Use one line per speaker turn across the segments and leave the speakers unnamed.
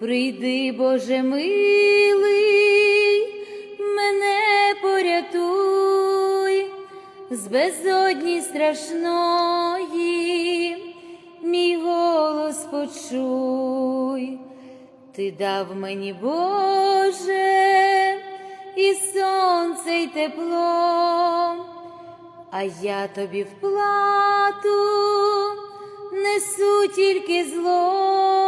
Прийди, Боже милий, мене порятуй, з безодні страшної, мій голос почуй, ти дав мені, Боже, і сонце, й тепло, а я тобі в плату несу тільки зло.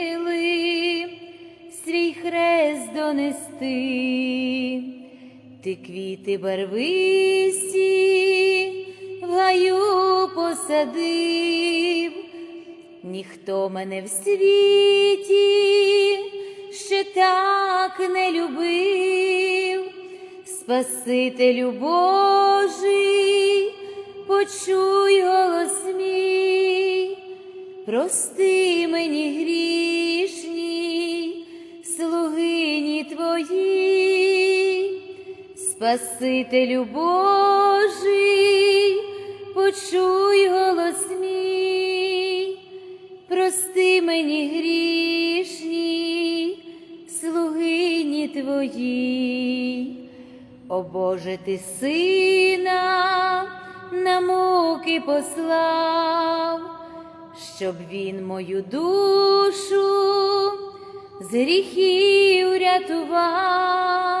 донести, ти квіти барвисті в гаю посадив, ніхто мене в світі ще так не любив, Спасителю Божий, почуй голос мій, прости мені грішні, Спасителю Божий, почуй голос мій, прости мені грішні, слугині твої. О Боже, ти сина на муки послав, щоб він мою душу з гріхів рятував,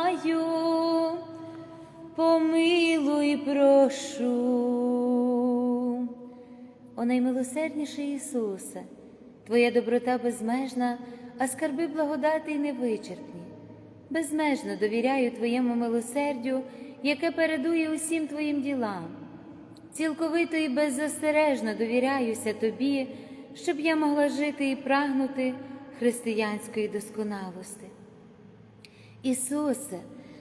помилуй, прошу. О наймилосердніший Ісусе, Твоя доброта безмежна, а скарби благодати й невичерпні. Безмежно довіряю Твоєму милосердю, яке передує усім Твоїм ділам. Цілковито і беззастережно довіряюся Тобі, щоб я могла жити і прагнути християнської досконалости. Ісусе,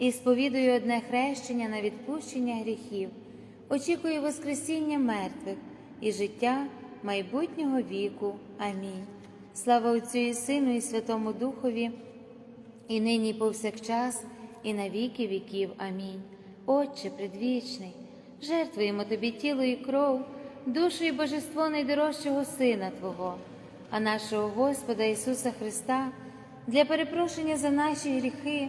і сповідую одне хрещення на відпущення гріхів, очікую Воскресіння мертвих і життя майбутнього віку. Амінь. Слава Отцю і Сину, і Святому Духові, і нині, і повсякчас, і на віки віків. Амінь. Отче предвічний, жертвуємо Тобі тіло і кров, душу і божество найдорожчого Сина Твого, а нашого Господа Ісуса Христа для перепрошення за наші гріхи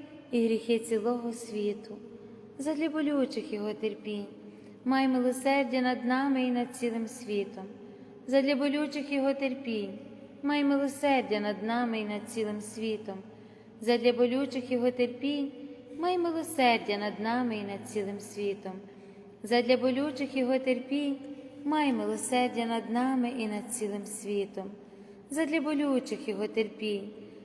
і гріхи цілого світу, задля болючих Його терпінь, май милосердя над нами і над цілим світом, задля болючих Його терпінь, май милосердя над нами і над цілим світом, задля болючих Його терпінь. Май милосердя над нами і над цілим світом. Задля болючих його терпінь, май милосердя над нами і над цілим світом. Задля болючих його терпінь,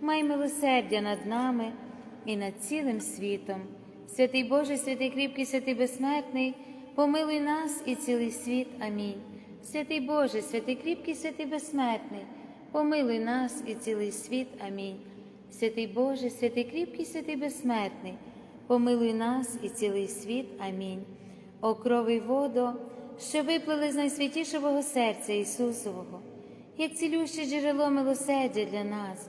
май милосердя над нами і над цілим світом. Святий Боже, святий кріпкий, святий безсмертний, помилуй нас і цілий світ. Амінь. Святий Боже, святий кріпкий, святий безсмертний, помилуй нас і цілий світ. Амінь. Святий Боже, святий кріпкий, святий безсмертний, помилуй нас і цілий світ. Амінь. О крови водо, що виплили з найсвятішого серця Ісусового, як цілюще джерело милосердя для нас,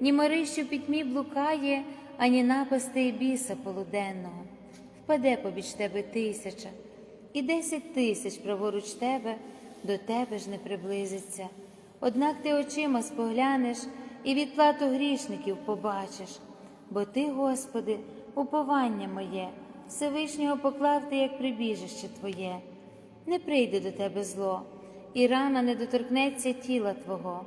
ні мори, що пітьмі блукає, ані напасти біса полуденного. Впаде побіч тебе тисяча, і десять тисяч праворуч тебе, до тебе ж не приблизиться. Однак ти очима споглянеш і відплату грішників побачиш, бо ти, Господи, уповання моє, Всевишнього поклав ти, як прибіжище Твоє, не прийде до тебе зло, і рана не доторкнеться тіла Твого,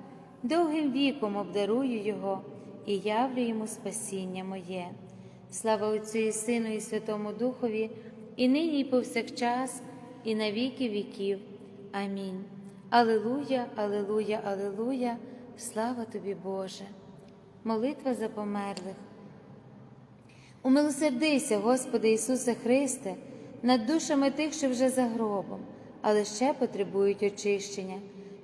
довгим віком обдарую Його і явлю йому спасіння моє. Слава Отцю і Сину, і Святому Духові, і нині, і повсякчас, і на віки віків. Амінь. Алилуя, Алилуя, Алилуя, слава тобі, Боже. Молитва за померлих. Умилосердися, Господи Ісусе Христе, над душами тих, що вже за гробом, але ще потребують очищення,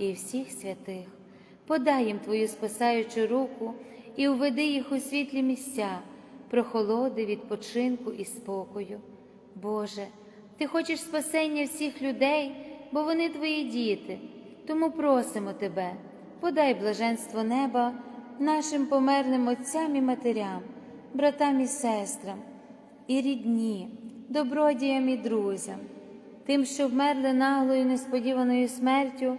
і всіх святих. Подай їм Твою спасаючу руку і уведи їх у світлі місця, прохолоди, відпочинку і спокою. Боже, Ти хочеш спасення всіх людей, бо вони Твої діти, тому просимо Тебе, подай блаженство неба нашим померлим отцям і матерям, братам і сестрам, і рідні, добродіям і друзям, тим, що вмерли наглою несподіваною смертю,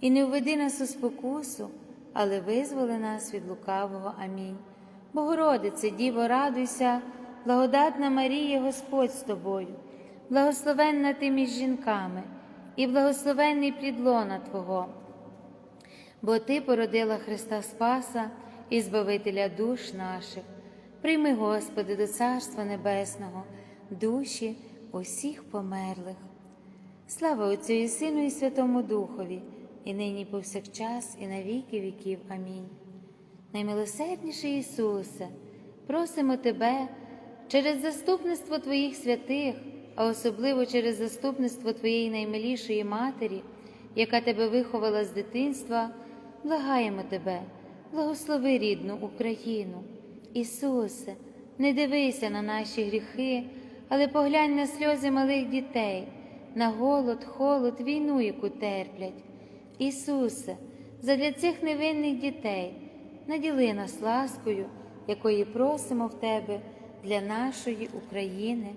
і не введи нас у спокусу, але визволи нас від лукавого. Амінь. Богородице, Діво, радуйся, благодатна Марія, Господь з тобою, благословенна ти між жінками, і благословенний плід лона Твого, бо Ти породила Христа Спаса і Збавителя душ наших. Прийми, Господи, до Царства Небесного, душі усіх померлих. Слава Отцю і Сину, і Святому Духові, і нині, і повсякчас, і на віки віків. Амінь. Наймилосердніший Ісусе, просимо Тебе через заступництво Твоїх святих, а особливо через заступництво Твоєї наймилішої Матері, яка Тебе виховала з дитинства, благаємо Тебе, благослови рідну Україну. Ісусе, не дивися на наші гріхи, але поглянь на сльози малих дітей, на голод, холод, війну, яку терплять. Ісусе, задля цих невинних дітей наділи нас ласкою, якої просимо в Тебе для нашої України.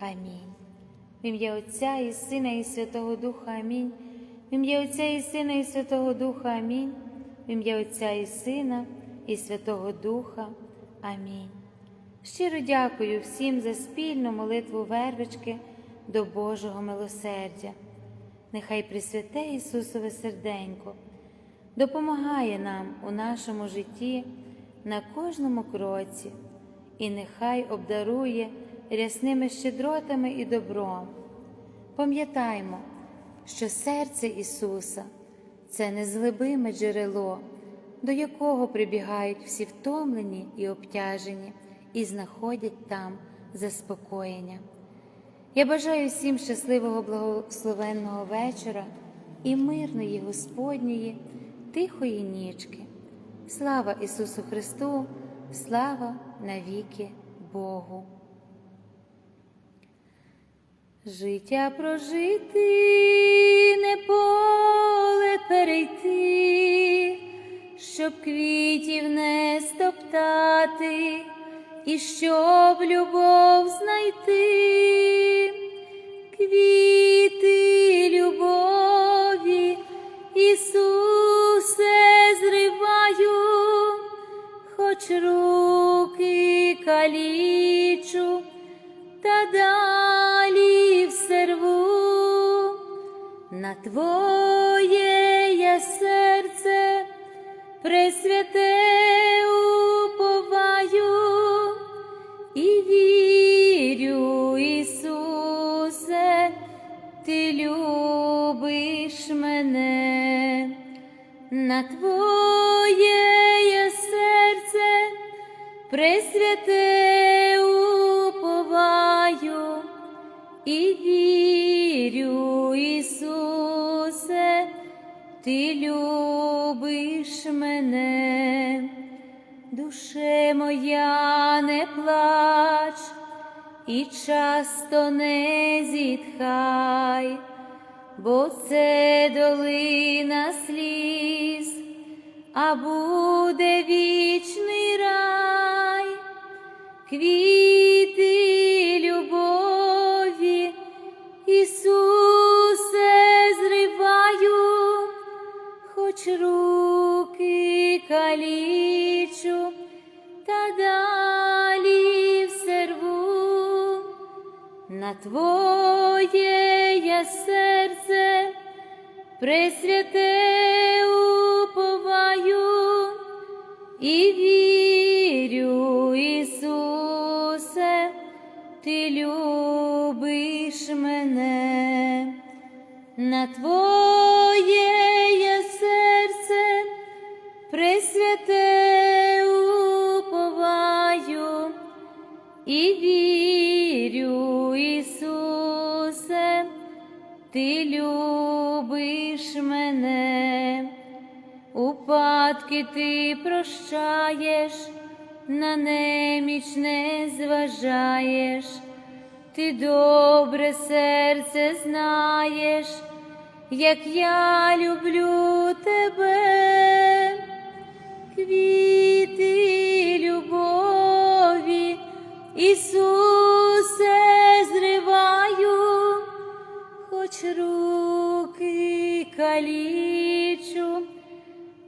Амінь. В ім'я Отця і Сина, і Святого Духа Амінь. В ім'я Отця і Сина, і Святого Духа Амінь. В ім'я Отця і Сина, і Святого Духа. Амінь. Щиро дякую всім за спільну молитву вервички до Божого милосердя. Нехай Пресвяте Ісусове серденько допомагає нам у нашому житті на кожному кроці, і нехай обдарує рясними щедротами і добром. Пам'ятаймо, що серце Ісуса це незглибиме джерело, до якого прибігають всі втомлені і обтяжені, і знаходять там заспокоєння. Я бажаю всім щасливого благословенного вечора і мирної Господньої, тихої нічки. Слава Ісусу Христу, слава навіки Богу. Життя прожити, не поле перейти, щоб квітів не стоптати, і щоб любов знайти, і вірю, Ісусе, Ти любиш мене, душе моя не плач і часто не зітхай, бо це долина сліз, а буде вічний рай, квіти калічу, та далі все рву, на Твоє я серце пресвяте уповаю і вірю, Ісусе, Ти любиш мене, на Твоє Ти любиш мене, упадки ти прощаєш, на неміч не зважаєш, ти добре серце знаєш, як я люблю тебе. Квіти любові, Ісусе, хоч руки калічу,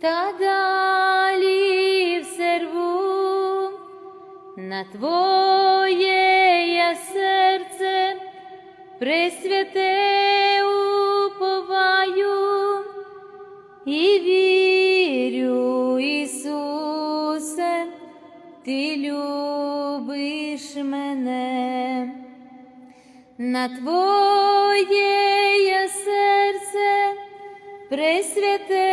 та далі все рву, на Твоє я серце пресвяте уповаю і вірю, Ісусе, Ти любиш мене, на Твоє пресвяте